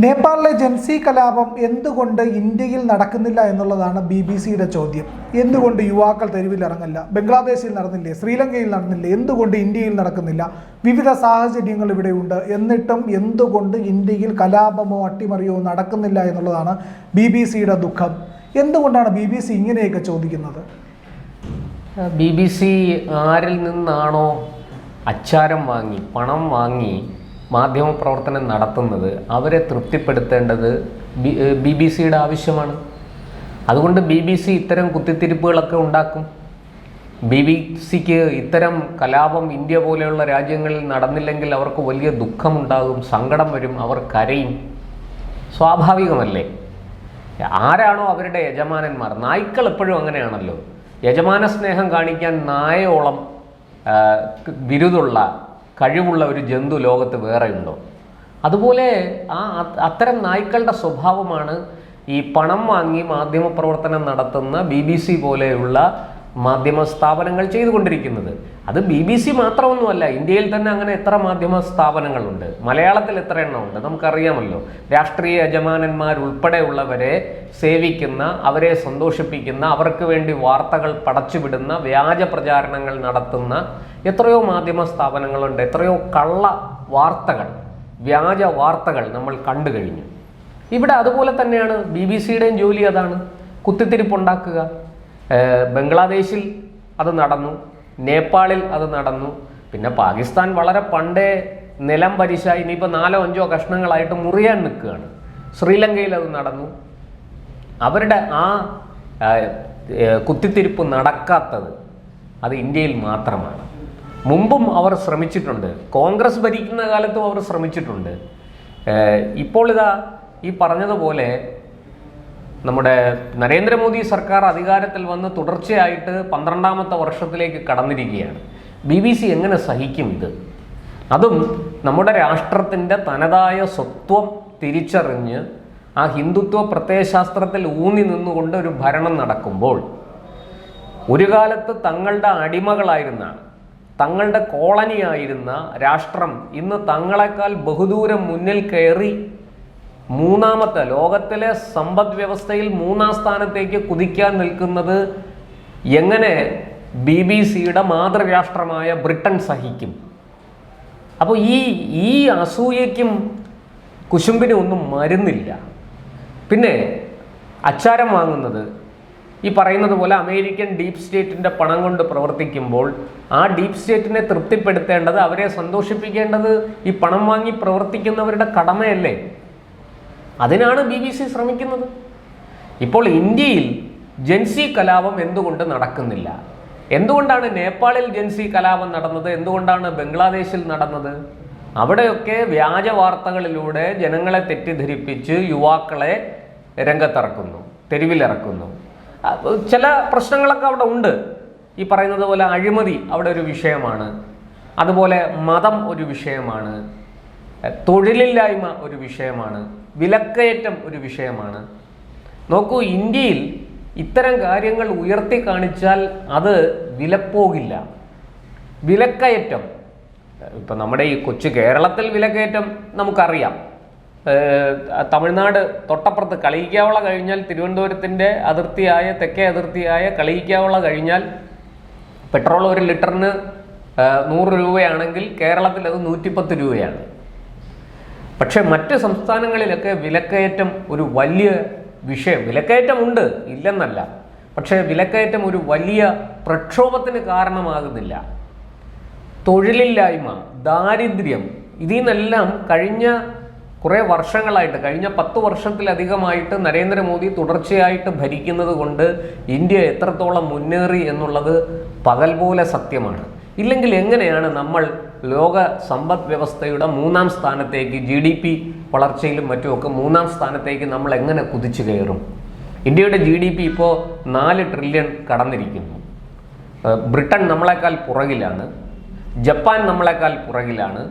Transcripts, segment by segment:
നേപ്പാളിലെ ജൻസി കലാപം എന്തുകൊണ്ട് ഇന്ത്യയിൽ നടക്കുന്നില്ല എന്നുള്ളതാണ് ബി ബി സിയുടെ ചോദ്യം. എന്തുകൊണ്ട് യുവാക്കൾ തെരുവിലിറങ്ങില്ല? ബംഗ്ലാദേശിൽ നടന്നില്ലേ? ശ്രീലങ്കയിൽ നടന്നില്ലേ? എന്തുകൊണ്ട് ഇന്ത്യയിൽ നടക്കുന്നില്ല? വിവിധ സാഹചര്യങ്ങൾ ഇവിടെയുണ്ട് എന്നിട്ടും എന്തുകൊണ്ട് ഇന്ത്യയിൽ കലാപമോ അട്ടിമറിയോ നടക്കുന്നില്ല എന്നുള്ളതാണ് ബി ബി സിയുടെ ദുഃഖം. എന്തുകൊണ്ടാണ് ബി ബി സി ഇങ്ങനെയൊക്കെ ചോദിക്കുന്നത്? ബി ബി സി ആരിൽ നിന്നാണോ അച്ചാരം വാങ്ങി പണം വാങ്ങി മാധ്യമപ്രവർത്തനം നടത്തുന്നത് അവരെ തൃപ്തിപ്പെടുത്തേണ്ടത് ബി ബി സിയുടെ ആവശ്യമാണ്. അതുകൊണ്ട് ബി ബി സി ഇത്തരം കുത്തിത്തിരിപ്പുകളൊക്കെ ഉണ്ടാക്കും. ബി ബി സിക്ക് ഇത്തരം കലാപം ഇന്ത്യ പോലെയുള്ള രാജ്യങ്ങളിൽ നടന്നില്ലെങ്കിൽ അവർക്ക് വലിയ ദുഃഖമുണ്ടാകും സങ്കടം വരും അവർ കരയും. സ്വാഭാവികമല്ലേ? ആരാണോ അവരുടെ യജമാനന്മാർ? നായ്ക്കൾ എപ്പോഴും അങ്ങനെയാണല്ലോ. യജമാന സ്നേഹം കാണിക്കാൻ നായയോളം ബിരുദുള്ള കഴിവുള്ള ഒരു ജന്തു ലോകത്ത് വേറെയുണ്ടോ? അതുപോലെ ആ അത്തരം നായ്ക്കളുടെ സ്വഭാവമാണ് ഈ പണം വാങ്ങി മാധ്യമപ്രവർത്തനം നടത്തുന്ന ബി ബി സി പോലെയുള്ള മാധ്യമ സ്ഥാപനങ്ങൾ ചെയ്തുകൊണ്ടിരിക്കുന്നത്. അത് ബി ബി സി മാത്രമൊന്നുമല്ല ഇന്ത്യയിൽ തന്നെ അങ്ങനെ എത്ര മാധ്യമ സ്ഥാപനങ്ങളുണ്ട് മലയാളത്തിൽ എത്ര എണ്ണമുണ്ട്? നമുക്കറിയാമല്ലോ. രാഷ്ട്രീയ യജമാനന്മാരുൾപ്പെടെയുള്ളവരെ സേവിക്കുന്ന അവരെ സന്തോഷിപ്പിക്കുന്ന അവർക്ക് വേണ്ടി വാർത്തകൾ പടച്ചുവിടുന്ന വ്യാജ പ്രചാരണങ്ങൾ നടത്തുന്ന എത്രയോ മാധ്യമ സ്ഥാപനങ്ങളുണ്ട് എത്രയോ കള്ള വാർത്തകൾ വ്യാജ വാർത്തകൾ നമ്മൾ കണ്ടു കഴിഞ്ഞു. ഇവിടെ അതുപോലെ തന്നെയാണ് ബി ബി സിയുടെയും ജോലി അതാണ്. കുത്തിത്തിരിപ്പുണ്ടാക്കുക. ബംഗ്ലാദേശിൽ അത് നടന്നു നേപ്പാളിൽ അത് നടന്നു പിന്നെ പാകിസ്ഥാൻ വളരെ പണ്ടേ നിലം പരിശ ഇനിയിപ്പോൾ നാലോ അഞ്ചോ കഷ്ണങ്ങളായിട്ട് മുറിയാൻ നിൽക്കുകയാണ്. ശ്രീലങ്കയിൽ അത് നടന്നു. അവരുടെ ആ കുത്തിത്തിരിപ്പ് നടക്കാത്തത് അത് ഇന്ത്യയിൽ മാത്രമാണ്. മുമ്പും അവർ ശ്രമിച്ചിട്ടുണ്ട്. കോൺഗ്രസ് ഭരിക്കുന്ന കാലത്തും അവർ ശ്രമിച്ചിട്ടുണ്ട്. ഇപ്പോൾ ഇതാ ഈ പറഞ്ഞതുപോലെ നമ്മുടെ നരേന്ദ്രമോദി സർക്കാർ അധികാരത്തിൽ വന്ന് തുടർച്ചയായിട്ട് പന്ത്രണ്ടാമത്തെ വർഷത്തിലേക്ക് കടന്നിരിക്കുകയാണ്. ബി ബി സി എങ്ങനെ സഹിക്കും ഇത്? അതും നമ്മുടെ രാഷ്ട്രത്തിന്റെ തനതായ സ്വത്വം തിരിച്ചറിഞ്ഞ് ആ ഹിന്ദുത്വ പ്രത്യയശാസ്ത്രത്തിൽ ഊന്നി നിന്നുകൊണ്ട് ഒരു ഭരണം നടക്കുമ്പോൾ ഒരു കാലത്ത് തങ്ങളുടെ അടിമകളായിരുന്ന തങ്ങളുടെ കോളനിയായിരുന്ന രാഷ്ട്രം ഇന്ന് തങ്ങളെക്കാൾ ബഹുദൂരം മുന്നിൽ കയറി മൂന്നാമത്തെ ലോകത്തിലെ സമ്പദ് വ്യവസ്ഥയിൽ മൂന്നാം സ്ഥാനത്തേക്ക് കുതിക്കാൻ നിൽക്കുന്നത് എങ്ങനെ ബി ബി സിയുടെ മാതൃരാഷ്ട്രമായ ബ്രിട്ടൻ സഹിക്കും? അപ്പോൾ ഈ ഈ അസൂയയ്ക്കും കുശുമ്പിനും ഒന്നും മരുന്നില്ല. പിന്നെ അച്ചാരം വാങ്ങുന്നത് ഈ പറയുന്നത് പോലെ അമേരിക്കൻ ഡീപ് സ്റ്റേറ്റിന്റെ പണം കൊണ്ട് പ്രവർത്തിക്കുമ്പോൾ ആ ഡീപ് സ്റ്റേറ്റിനെ തൃപ്തിപ്പെടുത്തേണ്ടത് അവരെ സന്തോഷിപ്പിക്കേണ്ടത് ഈ പണം വാങ്ങി പ്രവർത്തിക്കുന്നവരുടെ കടമയല്ലേ? അതിനാണ് ബി ബി സി ശ്രമിക്കുന്നത്. ഇപ്പോൾ ഇന്ത്യയിൽ ജൻസി കലാപം എന്തുകൊണ്ട് നടക്കുന്നില്ല? എന്തുകൊണ്ടാണ് നേപ്പാളിൽ ജൻസി കലാപം നടന്നത്? എന്തുകൊണ്ടാണ് ബംഗ്ലാദേശിൽ നടന്നത്? അവിടെയൊക്കെ വ്യാജ വാർത്തകളിലൂടെ ജനങ്ങളെ തെറ്റിദ്ധരിപ്പിച്ച് യുവാക്കളെ രംഗത്തിറക്കുന്നു തെരുവിലിറക്കുന്നു. ചില പ്രശ്നങ്ങളൊക്കെ അവിടെ ഉണ്ട്. ഈ പറയുന്നത് പോലെ അഴിമതി അവിടെ ഒരു വിഷയമാണ്. അതുപോലെ മതം ഒരു വിഷയമാണ്. തൊഴിലില്ലായ്മ ഒരു വിഷയമാണ് വിലക്കയറ്റം ഒരു വിഷയമാണ്. നോക്കൂ ഇന്ത്യയിൽ ഇത്തരം കാര്യങ്ങൾ ഉയർത്തി കാണിച്ചാൽ അത് വിലപ്പോകില്ല. വിലക്കയറ്റം ഇപ്പം നമ്മുടെ ഈ കൊച്ചു കേരളത്തിൽ വിലക്കയറ്റം നമുക്കറിയാം. തമിഴ്നാട് തൊട്ടപ്പുറത്ത് കളിയിക്കാവള കഴിഞ്ഞാൽ തിരുവനന്തപുരത്തിന്റെ അതിർത്തിയായ തെക്കേ അതിർത്തിയായ കളിയിക്കാവള കഴിഞ്ഞാൽ പെട്രോൾ ഒരു ലിറ്ററിന് നൂറ് രൂപയാണെങ്കിൽ കേരളത്തിൽ അത് നൂറ്റിപ്പത്ത് രൂപയാണ്. പക്ഷെ മറ്റ് സംസ്ഥാനങ്ങളിലൊക്കെ വിലക്കയറ്റം ഒരു വലിയ വിഷയം. വിലക്കയറ്റമുണ്ട് ഇല്ലെന്നല്ല. പക്ഷേ വിലക്കയറ്റം ഒരു വലിയ പ്രക്ഷോഭത്തിന് കാരണമാകുന്നില്ല. തൊഴിലില്ലായ്മ ദാരിദ്ര്യം ഇതിൽ നിന്നെല്ലാം കഴിഞ്ഞ കുറേ വർഷങ്ങളായിട്ട് കഴിഞ്ഞ പത്ത് വർഷത്തിലധികമായിട്ട് നരേന്ദ്രമോദി തുടർച്ചയായിട്ട് ഭരിക്കുന്നത് കൊണ്ട് ഇന്ത്യ എത്രത്തോളം മുന്നേറി എന്നുള്ളത് പകൽ പോലെ സത്യമാണ്. ഇല്ലെങ്കിൽ എങ്ങനെയാണ് നമ്മൾ ലോക സമ്പദ് വ്യവസ്ഥയുടെ മൂന്നാം സ്ഥാനത്തേക്ക് ജി ഡി പി വളർച്ചയിലും മറ്റുമൊക്കെ മൂന്നാം സ്ഥാനത്തേക്ക് നമ്മൾ എങ്ങനെ കുതിച്ചു കയറും? ഇന്ത്യയുടെ ജി ഡി പി ഇപ്പോൾ നാല് ട്രില്യൺ കടന്നിരിക്കുന്നു. ബ്രിട്ടൻ നമ്മളെക്കാൾ പുറകിലാണ്. ജപ്പാൻ നമ്മളെക്കാൾ പുറകിലാണ്.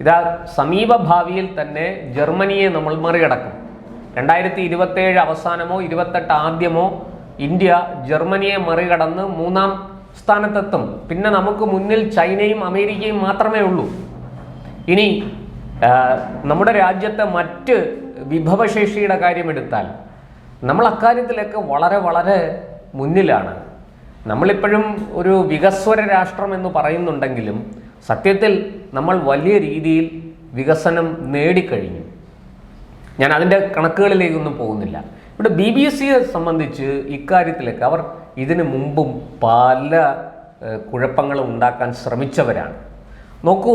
ഇതാ സമീപ ഭാവിയിൽ തന്നെ ജർമ്മനിയെ നമ്മൾ മറികടക്കും. രണ്ടായിരത്തി ഇരുപത്തേഴ് അവസാനമോ ഇരുപത്തെട്ട് ആദ്യമോ ഇന്ത്യ ജർമ്മനിയെ മറികടന്ന് മൂന്നാം സ്ഥാനത്തെത്തും പിന്നെ നമുക്ക് മുന്നിൽ ചൈനയും അമേരിക്കയും മാത്രമേ ഉള്ളൂ. ഇനി നമ്മുടെ രാജ്യത്തെ മറ്റ് വിഭവശേഷിയുടെ കാര്യമെടുത്താൽ നമ്മൾ അക്കാര്യത്തിലൊക്കെ വളരെ വളരെ മുന്നിലാണ്. നമ്മളിപ്പോഴും ഒരു വികസ്വര രാഷ്ട്രം എന്ന് പറയുന്നുണ്ടെങ്കിലും സത്യത്തിൽ നമ്മൾ വലിയ രീതിയിൽ വികസനം നേടിക്കഴിഞ്ഞു. ഞാൻ അതിന്റെ കണക്കുകളിലേക്കൊന്നും പോകുന്നില്ല. ഇവിടെ ബി ബി എസ് സിയെ സംബന്ധിച്ച് ഇക്കാര്യത്തിലൊക്കെ അവർ ഇതിനു മുമ്പും പല കുഴപ്പങ്ങളും ഉണ്ടാക്കാൻ ശ്രമിച്ചവരാണ്. നോക്കൂ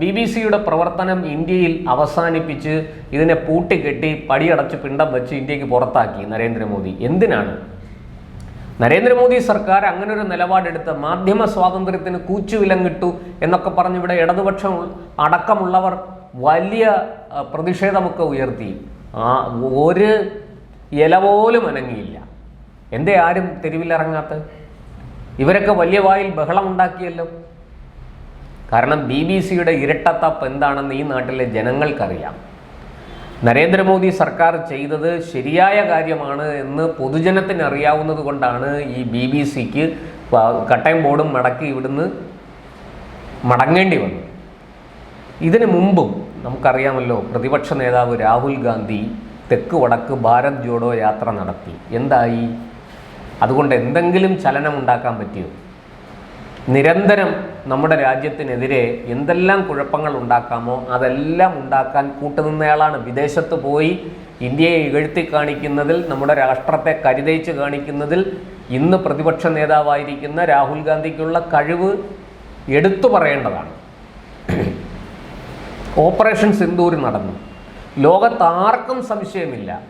ബി ബി സിയുടെ പ്രവർത്തനം ഇന്ത്യയിൽ അവസാനിപ്പിച്ച് ഇതിനെ പൂട്ടിക്കെട്ടി പടിയടച്ച് പിണ്ടം വെച്ച് ഇന്ത്യയ്ക്ക് പുറത്താക്കി നരേന്ദ്രമോദി. എന്തിനാണ്? നരേന്ദ്രമോദി സർക്കാർ അങ്ങനെ ഒരു നിലപാടെടുത്ത് മാധ്യമ സ്വാതന്ത്ര്യത്തിന് കൂച്ചുവിലങ്ങിട്ടു എന്നൊക്കെ പറഞ്ഞ് ഇവിടെ ഇടതുപക്ഷം അടക്കമുള്ളവർ വലിയ പ്രതിഷേധമൊക്കെ ഉയർത്തി. ഒരു ഇല പോലും അനങ്ങിയില്ല. എന്തേ ആരും തെരുവിലിറങ്ങാത്ത ഇവരൊക്കെ വലിയ വായിൽ ബഹളം ഉണ്ടാക്കിയല്ലോ. കാരണം ബി ബി സിയുടെ ഇരട്ടത്തപ്പ് എന്താണെന്ന് ഈ നാട്ടിലെ ജനങ്ങൾക്കറിയാം. നരേന്ദ്രമോദി സർക്കാർ ചെയ്തത് ശരിയായ കാര്യമാണ് എന്ന് പൊതുജനത്തിന് അറിയാവുന്നത് കൊണ്ടാണ് ഈ ബി ബി സിക്ക് കട്ടയം ബോർഡും മടക്കി ഇവിടുന്ന് മടങ്ങേണ്ടി വന്നത് ഇതിനു മുമ്പും നമുക്കറിയാമല്ലോ പ്രതിപക്ഷ നേതാവ് രാഹുൽ ഗാന്ധി തെക്ക് വടക്ക് ഭാരത് ജോഡോ യാത്ര നടത്തി. എന്തായി? അതുകൊണ്ട് എന്തെങ്കിലും ചലനം ഉണ്ടാക്കാൻ പറ്റിയോ? നിരന്തരം നമ്മുടെ രാജ്യത്തിനെതിരെ എന്തെല്ലാം കുഴപ്പങ്ങൾ ഉണ്ടാക്കാമോ അതെല്ലാം ഉണ്ടാക്കാൻ കൂട്ടുനിന്നയാളാണ്. വിദേശത്ത് പോയി ഇന്ത്യയെ ഇകഴ്ത്തി കാണിക്കുന്നതിൽ നമ്മുടെ രാഷ്ട്രത്തെ കരുതയിച്ച് കാണിക്കുന്നതിൽ ഇന്ന് പ്രതിപക്ഷ നേതാവായിരിക്കുന്ന രാഹുൽ ഗാന്ധിക്കുള്ള കഴിവ് എടുത്തു പറയേണ്ടതാണ്. ഓപ്പറേഷൻ സിന്ദൂർ നടന്നു. ലോകത്ത് ആർക്കും സംശയമില്ല.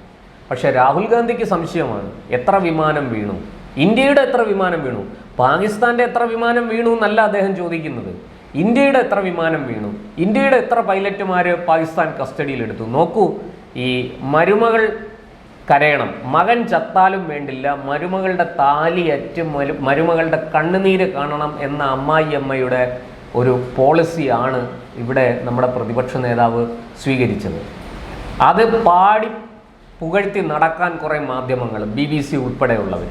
പക്ഷെ രാഹുൽ ഗാന്ധിക്ക് സംശയമാണ്. എത്ര വിമാനം വീണു? ഇന്ത്യയുടെ എത്ര വിമാനം വീണു? പാകിസ്ഥാന്റെ എത്ര വിമാനം വീണു എന്നല്ല അദ്ദേഹം ചോദിക്കുന്നത്. ഇന്ത്യയുടെ എത്ര വിമാനം വീണു? ഇന്ത്യയുടെ എത്ര പൈലറ്റുമാര് പാകിസ്ഥാൻ കസ്റ്റഡിയിലെടുത്തു? നോക്കൂ ഈ മരുമകൾ കരയണം. മകൻ ചത്താലും വേണ്ടില്ല. മരുമകളുടെ താലിയറ്റ് മരു മരുമകളുടെ കണ്ണുനീര് കാണണം എന്ന അമ്മായി അമ്മയുടെ ഒരു പോളിസിയാണ് ഇവിടെ നമ്മുടെ പ്രതിപക്ഷ നേതാവ് സ്വീകരിച്ചത്. അത് പാടി പുകഴ്ത്തി നടക്കാൻ കുറേ മാധ്യമങ്ങൾ ബി ബി സി ഉൾപ്പെടെയുള്ളവർ.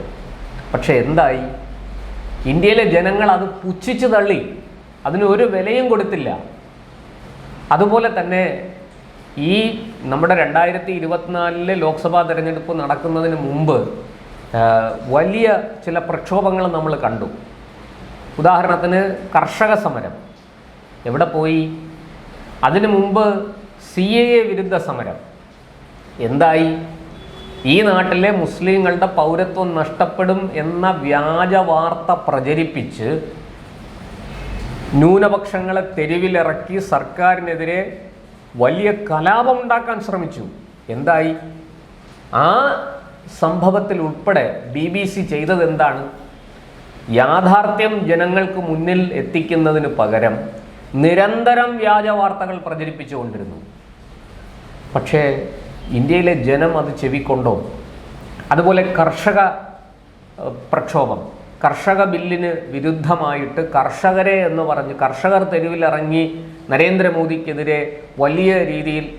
പക്ഷേ എന്തായി? ഇന്ത്യയിലെ ജനങ്ങൾ അത് പുച്ഛിച്ചു തള്ളി. അതിന് ഒരു വിലയും കൊടുത്തില്ല. അതുപോലെ തന്നെ ഈ നമ്മുടെ രണ്ടായിരത്തി ഇരുപത്തിനാലിലെ ലോക്സഭാ തെരഞ്ഞെടുപ്പ് നടക്കുന്നതിന് മുമ്പ് വലിയ ചില പ്രക്ഷോഭങ്ങൾ നമ്മൾ കണ്ടു. ഉദാഹരണത്തിന് കർഷക സമരം. എവിടെ പോയി? അതിനു മുമ്പ് സി എ എ വിരുദ്ധ സമരം. എന്തായി? ഈ നാട്ടിലെ മുസ്ലിങ്ങളുടെ പൗരത്വം നഷ്ടപ്പെടും എന്ന വ്യാജ വാർത്ത പ്രചരിപ്പിച്ച് ന്യൂനപക്ഷങ്ങളെ തെരുവിലിറക്കി സർക്കാരിനെതിരെ വലിയ കലാപം ഉണ്ടാക്കാൻ ശ്രമിച്ചു. എന്തായി? ആ സംഭവത്തിൽ ഉൾപ്പെടെ ബി ബി സി ചെയ്തത് എന്താണ് യാഥാർത്ഥ്യം ജനങ്ങൾക്ക് മുന്നിൽ എത്തിക്കുന്നതിന് പകരം നിരന്തരം വ്യാജ വാർത്തകൾ പ്രചരിപ്പിച്ചുകൊണ്ടിരുന്നു. പക്ഷേ ഇന്ത്യയിലെ ജനം അത് ചെവിക്കൊണ്ടോ? അതുപോലെ കർഷക പ്രക്ഷോഭം. കർഷക ബില്ലിന് വിരുദ്ധമായിട്ട് കർഷകരെ എന്ന് പറഞ്ഞ് കർഷകർ തെരുവിലിറങ്ങി നരേന്ദ്രമോദിക്കെതിരെ വലിയ രീതിയിൽ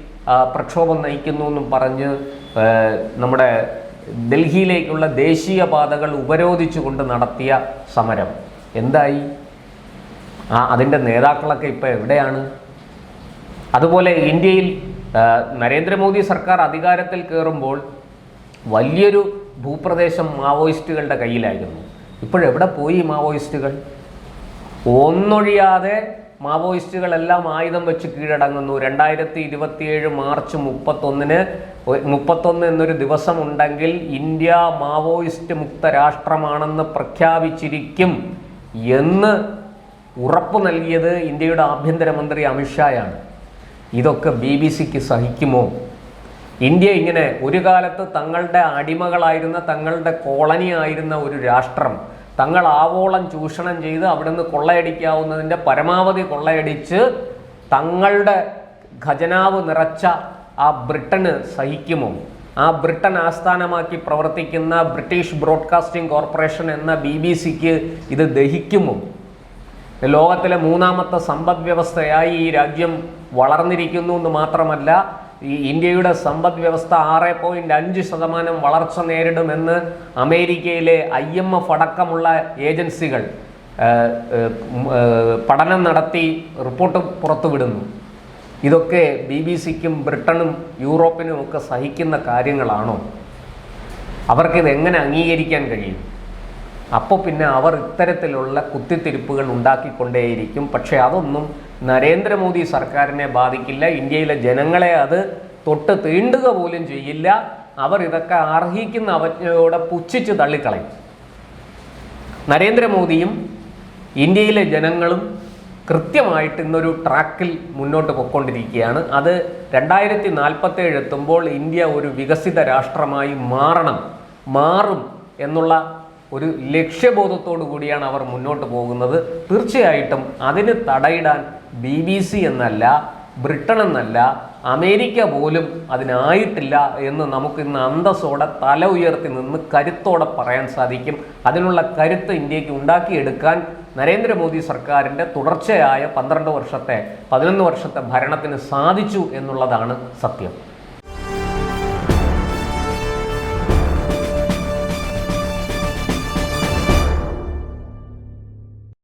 പ്രക്ഷോഭം നയിക്കുന്നു എന്നും പറഞ്ഞ് നമ്മുടെ ഡൽഹിയിലേക്കുള്ള ദേശീയ പാതകൾ ഉപരോധിച്ചുകൊണ്ട് നടത്തിയ സമരം. എന്തായി? ആ അതിന്റെ നേതാക്കളൊക്കെ ഇപ്പോൾ എവിടെയാണ്? അതുപോലെ ഇന്ത്യയിൽ നരേന്ദ്രമോദി സർക്കാർ അധികാരത്തിൽ കയറുമ്പോൾ വലിയൊരു ഭൂപ്രദേശം മാവോയിസ്റ്റുകളുടെ കയ്യിലായിരുന്നു. ഇപ്പോഴെവിടെ പോയി മാവോയിസ്റ്റുകൾ? ഒന്നൊഴിയാതെ മാവോയിസ്റ്റുകളെല്ലാം ആയുധം വെച്ച് കീഴടങ്ങുന്നു. രണ്ടായിരത്തി ഇരുപത്തിയേഴ് മാർച്ച് മുപ്പത്തൊന്നിന് മുപ്പത്തൊന്ന് എന്നൊരു ദിവസം ഉണ്ടെങ്കിൽ ഇന്ത്യ മാവോയിസ്റ്റ് മുക്ത രാഷ്ട്രമാണെന്ന് പ്രഖ്യാപിച്ചിരിക്കും എന്ന് ഉറപ്പ് നൽകിയത് ഇന്ത്യയുടെ ആഭ്യന്തരമന്ത്രി അമിത്ഷായാണ്. ഇതൊക്കെ ബി ബി സിക്ക് സഹിക്കുമോ? ഇന്ത്യ ഇങ്ങനെ ഒരു കാലത്ത് തങ്ങളുടെ അടിമകളായിരുന്ന തങ്ങളുടെ കോളനി ആയിരുന്ന ഒരു രാഷ്ട്രം തങ്ങൾ ആവോളം ചൂഷണം ചെയ്ത് അവിടുന്ന് കൊള്ളയടിക്കാവുന്നതിന്റെ പരമാവധി കൊള്ളയടിച്ച് തങ്ങളുടെ ഖജനാവ് നിറച്ച ആ ബ്രിട്ടന് സഹിക്കുമോ? ആ ബ്രിട്ടൻ ആസ്ഥാനമാക്കി പ്രവർത്തിക്കുന്ന ബ്രിട്ടീഷ് ബ്രോഡ്കാസ്റ്റിംഗ് കോർപ്പറേഷൻ എന്ന ബി ബി സിക്ക് ഇത് ദഹിക്കുമോ? ലോകത്തിലെ മൂന്നാമത്തെ സമ്പദ് വ്യവസ്ഥയായി ഈ രാജ്യം വളർന്നിരിക്കുന്നു എന്ന് മാത്രമല്ല ഈ ഇന്ത്യയുടെ സമ്പദ് വ്യവസ്ഥ ആറ് പോയിന്റ് അഞ്ച് ശതമാനം വളർച്ച നേരിടുമെന്ന് അമേരിക്കയിലെ ഐ എം എഫ് അടക്കമുള്ള ഏജൻസികൾ പഠനം നടത്തി റിപ്പോർട്ട് പുറത്തുവിടുന്നു. ഇതൊക്കെ ബി ബി സിക്കും ബ്രിട്ടനും യൂറോപ്പിനും ഒക്കെ സഹിക്കുന്ന കാര്യങ്ങളാണോ? അവർക്കിത് എങ്ങനെ അംഗീകരിക്കാൻ കഴിയും? അപ്പോൾ പിന്നെ അവർ ഇത്തരത്തിലുള്ള കുത്തിത്തിരിപ്പുകൾ ഉണ്ടാക്കിക്കൊണ്ടേയിരിക്കും. പക്ഷേ അതൊന്നും നരേന്ദ്രമോദി സർക്കാരിനെ ബാധിക്കില്ല. ഇന്ത്യയിലെ ജനങ്ങളെ അത് തൊട്ട് തീണ്ടുക പോലും ചെയ്യില്ല. അവർ ഇതൊക്കെ അർഹിക്കുന്ന അവജ്ഞയോടെ പുച്ഛിച്ച് തള്ളിക്കളയും. നരേന്ദ്രമോദിയും ഇന്ത്യയിലെ ജനങ്ങളും കൃത്യമായിട്ട് ഇന്നൊരു ട്രാക്കിൽ മുന്നോട്ട് പൊയ്ക്കൊണ്ടിരിക്കുകയാണ്. അത് രണ്ടായിരത്തി നാൽപ്പത്തേഴ് എത്തുമ്പോൾ ഇന്ത്യ ഒരു വികസിത രാഷ്ട്രമായി മാറണം മാറും എന്നുള്ള ഒരു ലക്ഷ്യബോധത്തോടു കൂടിയാണ് അവർ മുന്നോട്ട് പോകുന്നത്. തീർച്ചയായിട്ടും അതിന് തടയിടാൻ ബി ബി സി എന്നല്ല ബ്രിട്ടൻ എന്നല്ല അമേരിക്ക പോലും അതിനായിട്ടില്ല എന്ന് നമുക്ക് ഇന്ന് അന്തസ്സോടെ തല ഉയർത്തി നിന്ന് കരുത്തോടെ പറയാൻ സാധിക്കും. അതിനുള്ള കരുത്ത് ഇന്ത്യയ്ക്ക് ഉണ്ടാക്കിയെടുക്കാൻ നരേന്ദ്രമോദി സർക്കാരിന്റെ തുടർച്ചയായ പന്ത്രണ്ട് വർഷത്തെ പതിനൊന്ന് വർഷത്തെ ഭരണത്തിന് സാധിച്ചു എന്നുള്ളതാണ് സത്യം.